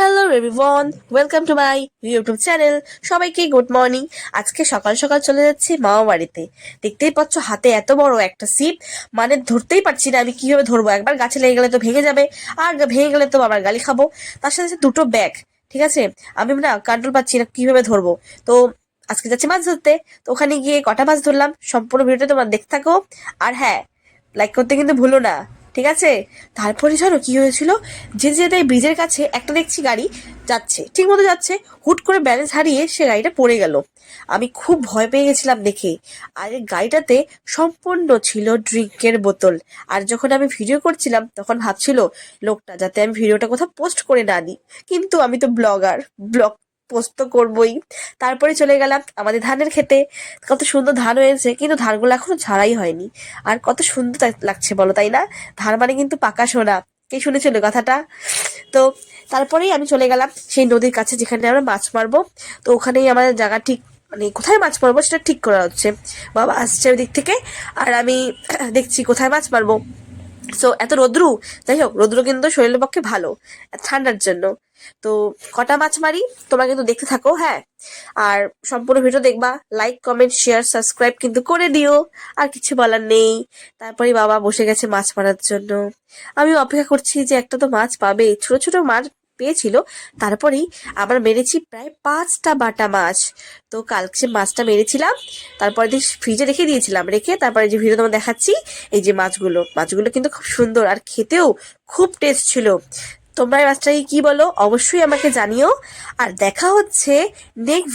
Hello everyone welcome to my YouTube channel সবাইকে good morning আজকে সকাল সকাল চলে যাচ্ছি মামা বাড়িতে দেখতেই পাচ্ছ, হাতে এত বড় একটা সিপ মানে ধরতেই পারছি না আমি কীভাবে ধরবো। একবার গাছে লেগে গেলে তো ভেঙে যাবে, আর ভেঙে গেলে তো আবার গালি খাব। তার সাথে সাথে দুটো ব্যাগ, ঠিক আছে? আমি না কন্ট্রোল পাচ্ছি না কীভাবে ধরবো। তো আজকে যাচ্ছি মাছ ধরতে তো ওখানে গিয়ে কটা মাছ ধরলাম, সম্পূর্ণ ভিডিওটা তোমার দেখতে থাকো। আর হ্যাঁ লাইক করতে কিন্তু ভুলো না। ঠিক আছে? তারপরে জানো কি হয়েছিল? যে যেতে ব্রিজের কাছে একটা দেখছি গাড়ি যাচ্ছে, ঠিক মতো যাচ্ছে, হুট করে ব্যালেন্স হারিয়ে সে গাড়িটা পড়ে গেল। আমি খুব ভয় পেয়ে গেছিলাম দেখে। আর গাড়িটাতে সম্পূর্ণ ছিল ড্রিঙ্কের বোতল। আর যখন আমি ভিডিও করছিলাম, তখন ভাবছিল, লোকটা, যাতে আমি ভিডিওটা কোথাও পোস্ট করে না দিই কিন্তু আমি তো ব্লগার ব্লগ পোস্ট তো করবোই। তারপরে চলে গেলাম আমাদের ধানের খেতে কত সুন্দর ধান হয়েছে, কিন্তু ধানগুলো এখনও ঝাড়াই হয়নি। আর কত সুন্দর লাগছে বলো, তাই না? ধান মানে কিন্তু পাকা সোনা। কে শুনেছিল কথাটা? তো তারপরেই আমি চলে গেলাম সেই নদীর কাছে যেখানে আমরা মাছ মারবো। তো ওখানেই আমাদের জায়গা ঠিক মানে কোথায় মাছ মারবো সেটা ঠিক করা হচ্ছে। বাবা আসছে ওই দিক থেকে, আর আমি দেখছি কোথায় মাছ মারবো। সো এত রোদ্রু? যাই হোক রোদ্রু কিন্তু শরীরের পক্ষে ভালো, ঠান্ডার জন্য। তো, কটা মাছ মারি? তোমরা কিন্তু দেখতে থাকো হ্যাঁ? আর সম্পূর্ণ ভিডিও দেখবা লাইক কমেন্ট শেয়ার সাবস্ক্রাইব কিন্তু করে দিও। আর কিছু বলার নেই। তারপরে বাবা বসে গেছে মাছ মারার জন্য। আমি অপেক্ষা করছি যে একটা তো মাছ পাবে ছোট ছোট মাছ পেয়েছিল। তারপরেই আবার মেরেছি প্রায় পাঁচটা বাটা মাছ। তো কালকে সে মাছটা মেরেছিলাম, তারপরে দিয়ে ফ্রিজে রেখে দিয়েছিলাম, রেখে তারপরে যে ভিডিও তোমার দেখাচ্ছি, এই যে মাছগুলো মাছগুলো কিন্তু খুব সুন্দর আর খেতেও খুব টেস্ট ছিল। তোমরা এই মাছটাকে কি বলো, অবশ্যই আমাকে জানিও। আর দেখা হচ্ছে নেক্সট